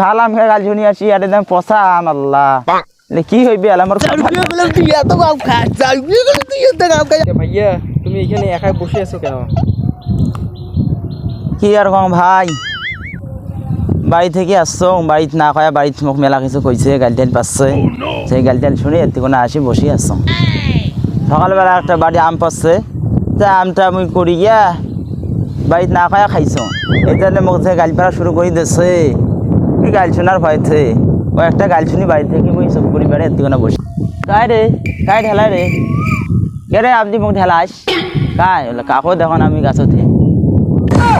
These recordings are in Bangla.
ভালো আম খেয়ে গাল শুনি আসি আরে দাম পচা আম আল্লাহ কি হইবে আল আমার তুই এত আম খাস তুই এত আম খাস ভাইয়া তুমি এখানে একাই বসে আছো কেন? কি আর কম ভাই? বাড়ি থেকে আসছো বাড়িতে না কয়া বাড়িতে মোক মেলা কিছু কইছে গাল টাইল পাচ্ছে। সেই গাল টাইল শুনে এর থেকে না আসি বসে আসছো সকালবেলা একটা বাড়ি আম পাচ্ছে তা আমটা মুই করি গিয়া বাড়িতে না কয়া খাইছো। এই জন্য মোক যে গাল পাড়া শুরু করে দিচ্ছে গাল শোনার ভয়তে? ও একটা গাল শুনি বাড়ি থেকে মুই সব করি বেড়ে থেকে বসে। কাই রে? কাই ঢেলা রে? কে রে আপনি মোক ঢেলাস কাই? বলে কাকো দেখুন আমি গাছতে।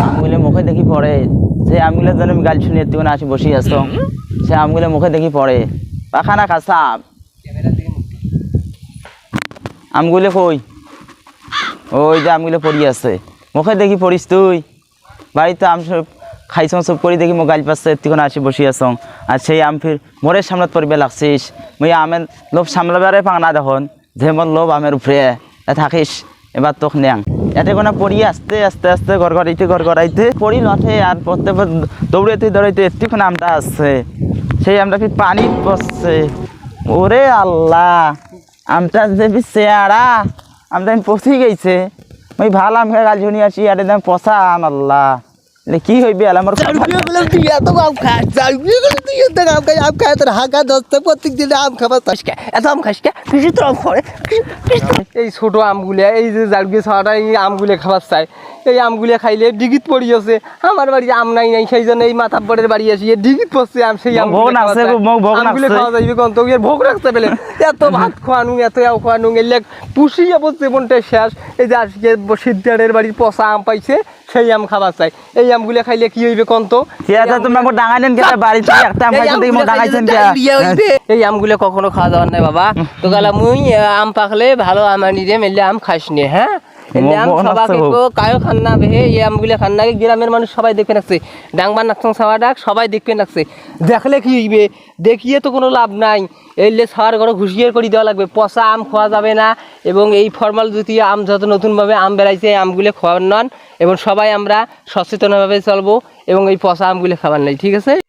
আমগুলো মুখে দেখি পড়ে। সে আমগুলোর জন্য গাল শুনি একটু আসি বসে আসতো সে আমগুলো মুখে দেখি পড়ে। পাখানা আম আমগুলো কই? ওই যে আমগুলো পড়ি আছে মুখে দেখি পড়িস তুই? বাড়িতে আম খাইছ সব করে দেখি মোক গাল পাচ্ছে একটু আসি বসে আসং আর সেই আম ফির মোরের সামলাত পড়বে লাগছিস। মুই আমের লোভ সামলাবারে পাং না দেখুন, যে মোর লোভ আমের উপরে থাকিস এবার তোক নেং এতে কোনো পড়ি আস্তে আস্তে আস্তে ঘর ঘরাইতে ঘর ঘরাইতে পড়ি নথে আর প্রত্যেক দৌড়াইতে দৌড়াইতে একটুক্ষণ আমটা আসছে সেই আমটা ফির পানি পড়ছে ওরে আল্লাহ আমটা যে চেয়ারা আমটা আমি পচি গেছে মই ভালো আম গাল শুনি আসি আরে দাম পচা আম আল্লাহ। কি হইবে আমার তুই এত আম খাস তুই এত আম খাস আম খায় তোর হাঁকা দশটা প্রত্যেক দিন আম খাবার তাস কে? এত আম খাস কে? কিছু তোর আম খাবে এই ছোট আমগুলো এই যে জালগুলো ছাড়াটা এই আমগুলো খাবার চাই। এই আমগুলো খাইলে ডিগিত পড়ি আছে। আমার বাড়ি আম নাই নাই সেই জন্য এই বাড়ি আসি ডিগিত পড়ছে আম সেই আম ভোগ নাকছে, ভোগ আমগুলো খাওয়া যাইবে কোন? তো ভোগ রাখতে পেলে। এত ভাত খোয়ানু এত আও খোয়ানু এলে পুষিয়ে বসছে জীবনটা শেষ। এই যে আজকে সিদ্ধারের বাড়ির পচা আম পাইছে সেই আম খাবার চাই। এই আমগুলো খাইলে কি হইবে কোন তো? একটা আম এই আমগুলো কখনো খাওয়া দাওয়ার নাই বাবা। তো গেলা মুই আম পাকলে ভালো আম আনি দে মেলে আম খাইস নি হ্যাঁ? সবাকে কায়ো এই আমগুলো খান গ্রামের মানুষ সবাই দেখবে রাখছে ডাংবার নাকসং সাওয়া ডাক সবাই দেখবে রাখছে দেখলে কি হইবে? দেখিয়ে তো কোনো লাভ নাই। এলে ঘরে হুঁশিয়ার করে দেওয়া লাগবে। পচা আম খাওয়া যাবে না। এবং এই ফর্মাল জাতীয় আম যত নতুনভাবে আম বেড়াইছে এই আমগুলো খাওয়ার নন। এবং সবাই আমরা সচেতনভাবে চলবো। এবং এই পচা আমগুলো খাবার নাই। ঠিক আছে?